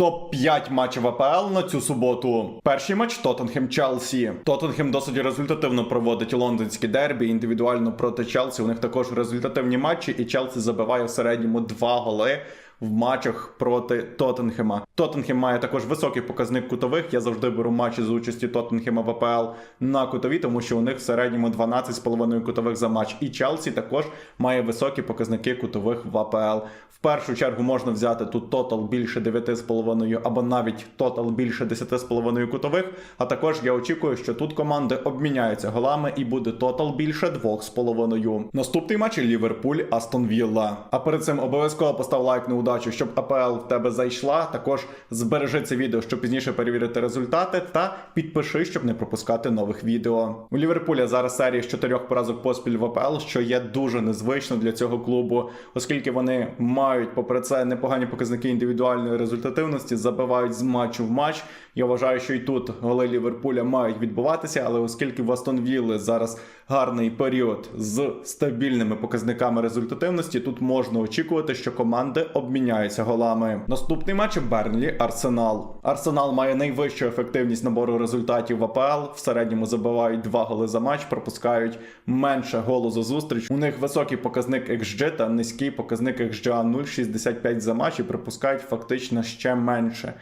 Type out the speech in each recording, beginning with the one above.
Топ-5 матчів АПЛ на цю суботу. Перший матч Тоттенхем Челсі. Тоттенхем досить результативно проводить лондонські дербі, індивідуально проти Челсі. У них також результативні матчі, і Челсі забиває в середньому два голи. В матчах проти Тоттенхема. Тоттенхем має також високий показник кутових. Я завжди беру матчі з участі Тоттенхема в АПЛ на кутові, тому що у них в середньому 12,5 кутових за матч. І Челсі також має високі показники кутових в АПЛ. В першу чергу можна взяти тут тотал більше 9,5 або навіть тотал більше 10,5 кутових. А також я очікую, що тут команди обміняються голами і буде тотал більше 2,5. Наступний матч Ліверпуль Астон Вілла. А перед цим обов'язково постав лайк на удачу, щоб АПЛ в тебе зайшла. Також збережи це відео, щоб пізніше перевірити результати, та підпиши, щоб не пропускати нових відео. У Ліверпуля зараз серія з чотирьох поразок поспіль в АПЛ, що є дуже незвично для цього клубу, оскільки вони мають, попри це, непогані показники індивідуальної результативності, забивають з матчу в матч. Я вважаю, що і тут голи Ліверпуля мають відбуватися, але оскільки в Астон Вілли зараз гарний період з стабільними показниками результативності, тут можна очікувати, що команди обміняються голами. Наступний матч Бернлі Арсенал. Арсенал має найвищу ефективність набору результатів в АПЛ. В середньому забивають два голи за матч, пропускають менше голу за зустріч. У них високий показник XG та низький показник XGA 0,65 за матч і пропускають фактично ще менше.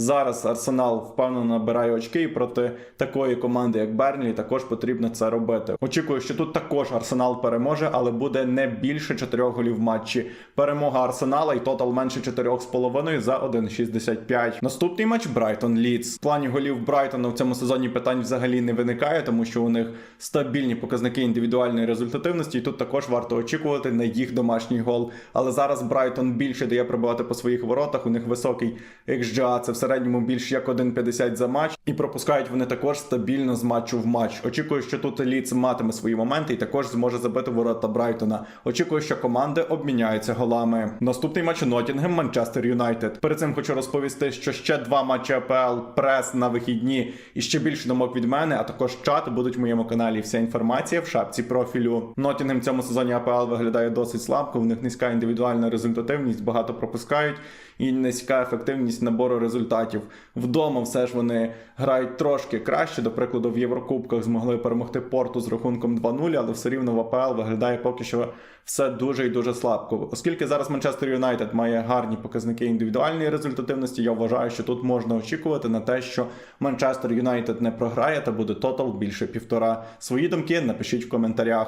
Зараз Арсенал впевнено набирає очки і проти такої команди, як Бернлі, також потрібно це робити. Очікую, що тут також Арсенал переможе, але буде не більше 4 голів в матчі. Перемога Арсенала і тотал менше 4,5 за 1,65. Наступний матч Брайтон Лідс. В плані голів Брайтона в цьому сезоні питань взагалі не виникає, тому що у них стабільні показники індивідуальної результативності, і тут також варто очікувати на їх домашній гол. Але зараз Брайтон більше дає пробивати по своїх воротах. У них високий XGA, це в середньому більш як 1,50 за матч, і пропускають вони також стабільно з матчу в матч. Очікую, що тут Ліц матиме свої моменти і також зможе забити ворота Брайтона. Очікую, що команди обміняються голами. Наступний матч Нотінгем Манчестер Юнайтед. Перед цим хочу розповісти, що ще два матчі АПЛ прес на вихідні і ще більше думок від мене, а також чат будуть в моєму каналі. Вся інформація в шапці профілю. Нотінгем в цьому сезоні АПЛ виглядає досить слабко. В них низька індивідуальна результативність, багато пропускають і низька ефективність набору результатів. Вдома все ж вони грають трошки краще. До прикладу, в Єврокубках змогли перемогти порту з рахунком 2-0, але все рівно в АПЛ виглядає поки що все дуже і дуже слабко. Оскільки зараз Манчестер Юнайтед має гарні показники індивідуальної результативності, я вважаю, що тут можна очікувати на те, що Манчестер Юнайтед не програє та буде тотал більше півтора. Свої думки напишіть в коментарях.